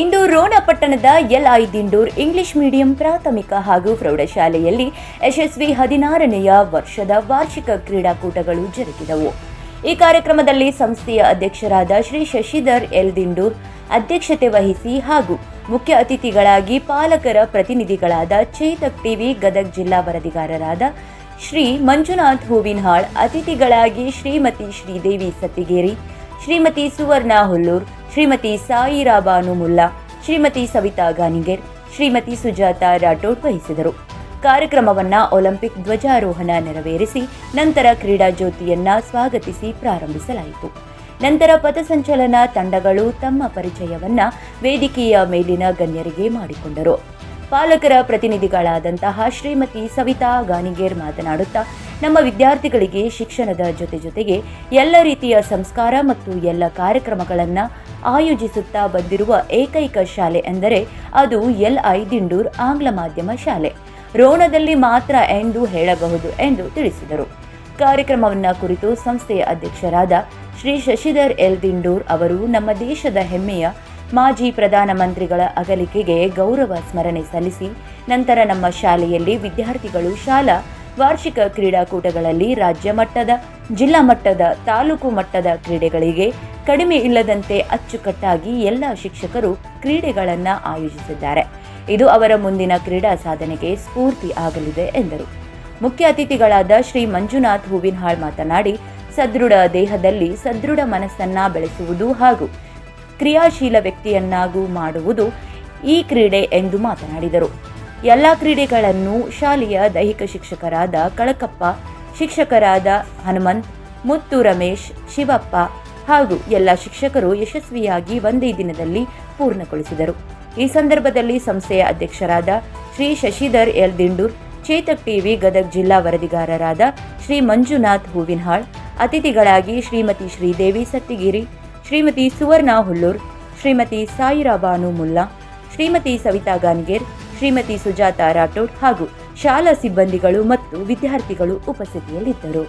ಇಂದು ರೋಣ ಪಟ್ಟಣದ ಎಲ್ಐ Dindur English medium ಪ್ರಾಥಮಿಕ ಹಾಗೂ ಪ್ರೌಢಶಾಲೆಯಲ್ಲಿ ಯಶಸ್ವಿ ಹದಿನಾರನೆಯ ವರ್ಷದ ವಾರ್ಷಿಕ ಕ್ರೀಡಾಕೂಟಗಳು ಜರುಗಿದವು. ಈ ಕಾರ್ಯಕ್ರಮದಲ್ಲಿ ಸಂಸ್ಥೆಯ ಅಧ್ಯಕ್ಷರಾದ ಶ್ರೀ ಶಶಿಧರ್ ಎಲ್ ದಿಂಡೂರ್ ಅಧ್ಯಕ್ಷತೆ ವಹಿಸಿ ಹಾಗೂ ಮುಖ್ಯ ಅತಿಥಿಗಳಾಗಿ ಪಾಲಕರ ಪ್ರತಿನಿಧಿಗಳಾದ ಚೇತಕ್ ಟಿವಿ, ಗದಗ್ ಜಿಲ್ಲಾ ವರದಿಗಾರರಾದ ಶ್ರೀ ಮಂಜುನಾಥ್ ಹೂವಿನಹಾಳ್, ಅತಿಥಿಗಳಾಗಿ ಶ್ರೀಮತಿ ಶ್ರೀದೇವಿ ಸತ್ತಿಗೇರಿ, ಶ್ರೀಮತಿ ಸುವರ್ಣ ಹುಲ್ಲೂರ್ ಶ್ರೀಮತಿ ಸಾಯಿರಾ ಬಾನು ಮುಲ್ಲಾ, ಶ್ರೀಮತಿ ಸವಿತಾ ಗಾನಿಗೇರ್, ಶ್ರೀಮತಿ ಸುಜಾತ ರಾಠೋಡ್ ವಹಿಸಿದರು. ಕಾರ್ಯಕ್ರಮವನ್ನು ಒಲಿಂಪಿಕ್ ಧ್ವಜಾರೋಹಣ ನೆರವೇರಿಸಿ ನಂತರ ಕ್ರೀಡಾ ಜ್ಯೋತಿಯನ್ನ ಸ್ವಾಗತಿಸಿ ಪ್ರಾರಂಭಿಸಲಾಯಿತು. ನಂತರ ಪಥಸಂಚಲನ ತಂಡಗಳು ತಮ್ಮ ಪರಿಚಯವನ್ನ ವೇದಿಕೆಯ ಮೇಲಿನ ಗಣ್ಯರಿಗೆ ಮಾಡಿಕೊಂಡರು. ಪಾಲಕರ ಪ್ರತಿನಿಧಿಗಳಾದಂತಹ ಶ್ರೀಮತಿ ಸವಿತಾ ಗಾನಿಗೇರ್ ಮಾತನಾಡುತ್ತಾ, ನಮ್ಮ ವಿದ್ಯಾರ್ಥಿಗಳಿಗೆ ಶಿಕ್ಷಣದ ಜೊತೆ ಜೊತೆಗೆ ಎಲ್ಲ ರೀತಿಯ ಸಂಸ್ಕಾರ ಮತ್ತು ಎಲ್ಲ ಕಾರ್ಯಕ್ರಮಗಳನ್ನು ಆಯೋಜಿಸುತ್ತಾ ಬಂದಿರುವ ಏಕೈಕ ಶಾಲೆ ಎಂದರೆ ಅದು ಎಲ್ ಐ ದಿಂಡೂರ್ ಆಂಗ್ಲ ಮಾಧ್ಯಮ ಶಾಲೆ. ರೋಣದಲ್ಲಿ ಮಾತ್ರ ಎಂದು ಹೇಳಬಹುದು ಎಂದು ತಿಳಿಸಿದರು. ಕಾರ್ಯಕ್ರಮವನ್ನ ಕುರಿತು ಸಂಸ್ಥೆಯ ಅಧ್ಯಕ್ಷರಾದ ಶ್ರೀ ಶಶಿಧರ್ ಎಲ್ ದಿಂಡೂರ್ ಅವರು ನಮ್ಮ ದೇಶದ ಹೆಮ್ಮೆಯ ಮಾಜಿ ಪ್ರಧಾನಮಂತ್ರಿಗಳ ಅಗಲಿಕೆಗೆ ಗೌರವ ಸ್ಮರಣೆ ಸಲ್ಲಿಸಿ ನಂತರ ನಮ್ಮ ಶಾಲೆಯಲ್ಲಿ ವಿದ್ಯಾರ್ಥಿಗಳು ಶಾಲಾ ವಾರ್ಷಿಕ ಕ್ರೀಡಾಕೂಟಗಳಲ್ಲಿ ರಾಜ್ಯ ಮಟ್ಟದ, ಜಿಲ್ಲಾ ಮಟ್ಟದ, ತಾಲೂಕು ಮಟ್ಟದ ಕ್ರೀಡೆಗಳಿಗೆ ಕಡಿಮೆ ಇಲ್ಲದಂತೆ ಅಚ್ಚುಕಟ್ಟಾಗಿ ಎಲ್ಲ ಶಿಕ್ಷಕರು ಕ್ರೀಡೆಗಳನ್ನು ಆಯೋಜಿಸಿದ್ದಾರೆ. ಇದು ಅವರ ಮುಂದಿನ ಕ್ರೀಡಾ ಸಾಧನೆಗೆ ಸ್ಫೂರ್ತಿ ಆಗಲಿದೆ ಎಂದರು. ಮುಖ್ಯ ಅತಿಥಿಗಳಾದ ಶ್ರೀ ಮಂಜುನಾಥ್ ಹೂವಿನಹಾಳ್ ಮಾತನಾಡಿ, ಸದೃಢ ದೇಹದಲ್ಲಿ ಸದೃಢ ಮನಸ್ಸನ್ನ ಬೆಳೆಸುವುದು ಹಾಗೂ ಕ್ರಿಯಾಶೀಲ ವ್ಯಕ್ತಿಯನ್ನಾಗೂ ಮಾಡುವುದು ಈ ಕ್ರೀಡೆ ಎಂದು ಮಾತನಾಡಿದರು. ಎಲ್ಲ ಕ್ರೀಡೆಗಳನ್ನು ಶಾಲೆಯ ದೈಹಿಕ ಶಿಕ್ಷಕರಾದ ಕಳಕಪ್ಪ, ಶಿಕ್ಷಕರಾದ ಹನುಮಂತ್, ಮುತ್ತು ರಮೇಶ್, ಶಿವಪ್ಪ ಹಾಗೂ ಎಲ್ಲ ಶಿಕ್ಷಕರು ಯಶಸ್ವಿಯಾಗಿ ಒಂದೇ ದಿನದಲ್ಲಿ ಪೂರ್ಣಗೊಳಿಸಿದರು. ಈ ಸಂದರ್ಭದಲ್ಲಿ ಸಂಸ್ಥೆಯ ಅಧ್ಯಕ್ಷರಾದ ಶ್ರೀ ಶಶಿಧರ್ ಎಲ್ ದಿಂಡೂರ್, ಚೇತಕ್ ಟಿವಿ ಗದಗ್ ಜಿಲ್ಲಾ ವರದಿಗಾರರಾದ ಶ್ರೀ ಮಂಜುನಾಥ್ ಹೂವಿನಹಾಳ್, ಅತಿಥಿಗಳಾಗಿ ಶ್ರೀಮತಿ ಶ್ರೀದೇವಿ ಸತ್ತಿಗಿರಿ ಶ್ರೀಮತಿ ಸುವರ್ಣ ಹುಲ್ಲೂರ್, ಶ್ರೀಮತಿ ಸಾಯಿರಾ ಬಾನು ಮುಲ್ಲಾ, ಶ್ರೀಮತಿ ಸವಿತಾ ಗಾನ್ಗೇರ್, ಶ್ರೀಮತಿ ಸುಜಾತಾ ರಾಠೋಡ್ ಹಾಗೂ ಶಾಲಾ ಸಿಬ್ಬಂದಿಗಳು ಮತ್ತು ವಿದ್ಯಾರ್ಥಿಗಳು ಉಪಸ್ಥಿತಿಯಲ್ಲಿದ್ದರು.